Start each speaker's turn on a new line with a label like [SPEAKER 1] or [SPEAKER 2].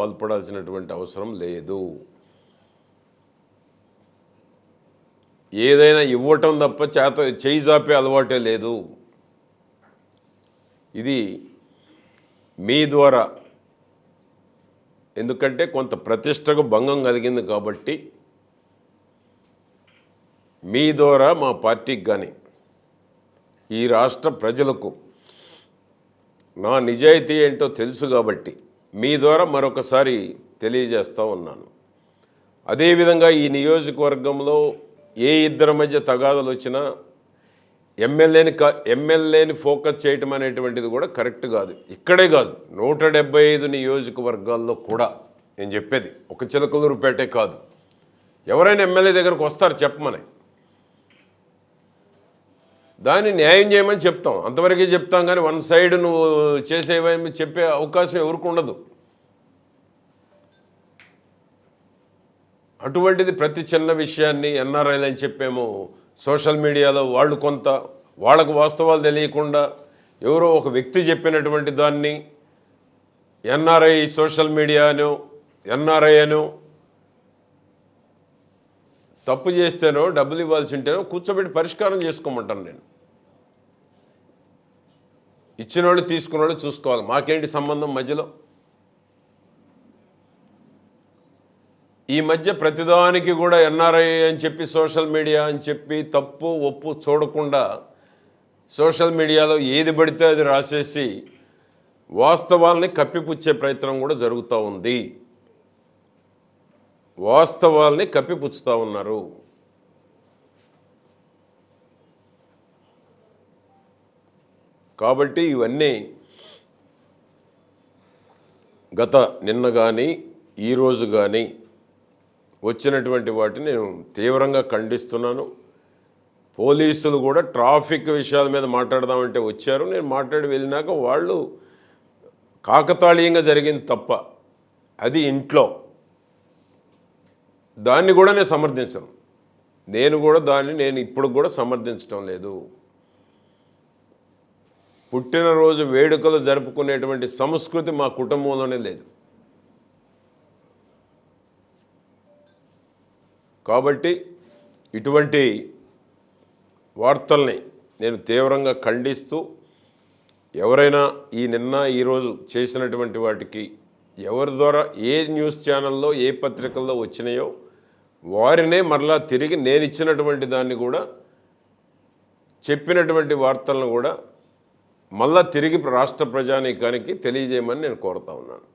[SPEAKER 1] పాల్పడాల్సినటువంటి అవసరం లేదు. ఏదైనా ఇవ్వటం తప్ప చేత చేయి జాపే అలవాటే లేదు. ఇది మీ ద్వారా. ఎందుకంటే కొంత ప్రతిష్టకు భంగం కలిగింది కాబట్టి మీ ద్వారా మా పార్టీకి కానీ ఈ రాష్ట్ర ప్రజలకు నా నిజాయితీ ఏంటో తెలుసు కాబట్టి మీ ద్వారా మరొకసారి తెలియజేస్తూ ఉన్నాను. అదేవిధంగా ఈ నియోజకవర్గంలో ఏ ఇద్దరి మధ్య తగాదలు వచ్చినా ఎమ్మెల్యేని క ఎమ్మెల్యేని ఫోకస్ చేయటం అనేటువంటిది కూడా కరెక్ట్ కాదు. ఇక్కడే కాదు. నూట డెబ్బై ఐదు నియోజకవర్గాల్లో కూడా నేను చెప్పేది. ఒక చిలకలూరుపేటే కాదు. ఎవరైనా ఎమ్మెల్యే దగ్గరకు వస్తారు చెప్పమని. దాన్ని న్యాయం చేయమని చెప్తాం. అంతవరకే చెప్తాం కానీ వన్ సైడ్ నువ్వు చేసేవేమి చెప్పే అవకాశం ఎవరికి ఉండదు. అటువంటిది ప్రతి చిన్న విషయాన్ని ఎన్ఆర్ఐలు అని చెప్పేమో. సోషల్ మీడియాలో వాళ్ళు కొంత వాళ్ళకు వాస్తవాలు తెలియకుండా ఎవరో ఒక వ్యక్తి చెప్పినటువంటి దాన్ని ఎన్ఆర్ఐ సోషల్ మీడియాను ఎన్ఆర్ఐ అను తప్పు చేస్తేనో డబ్బులు ఇవ్వాల్సి ఉంటేనో కూర్చోబెట్టి పరిష్కారం చేసుకోమంటాను నేను. ఇచ్చిన వాళ్ళు తీసుకున్న వాళ్ళు చూసుకోవాలి. మాకేంటి సంబంధం మధ్యలో? ఈ మధ్య ప్రతిదానికి కూడా ఎన్ఆర్ఐ అని చెప్పి సోషల్ మీడియా అని చెప్పి తప్పు ఒప్పు చూడకుండా సోషల్ మీడియాలో ఏది పడితే అది రాసేసి వాస్తవాల్ని కప్పిపుచ్చే ప్రయత్నం కూడా జరుగుతూ ఉంది. వాస్తవాల్ని కప్పిపుచ్చుతూ ఉన్నారు. కాబట్టి ఇవన్నీ గత నిన్న కానీ ఈరోజు కానీ వచ్చినటువంటి వాటిని నేను తీవ్రంగా ఖండిస్తున్నాను. పోలీసులు కూడా ట్రాఫిక్ విషయాల మీద మాట్లాడదామంటే వచ్చారు. నేను మాట్లాడి వెళ్ళినాక వాళ్ళు కాకతాళీయంగా జరిగింది తప్ప అది ఇంట్లో. దాన్ని కూడా నేను సమర్థించను. నేను కూడా దాన్ని నేను ఇప్పుడు కూడా సమర్థించడం లేదు. పుట్టినరోజు వేడుకలు జరుపుకునేటువంటి సంస్కృతి మా కుటుంబంలోనే లేదు. కాబట్టి ఇటువంటి వార్తల్ని నేను తీవ్రంగా ఖండిస్తూ ఎవరైనా ఈ నిన్న ఈరోజు చేసినటువంటి వాటికి ఎవరి ద్వారా ఏ న్యూస్ ఛానల్లో ఏ పత్రికల్లో వచ్చినాయో వారినే మరలా తిరిగి నేను ఇచ్చినటువంటి దాన్ని కూడా చెప్పినటువంటి వార్తలను కూడా మళ్ళా తిరిగి రాష్ట్ర ప్రజానీకానికి తెలియజేయమని నేను కోరుతా ఉన్నాను.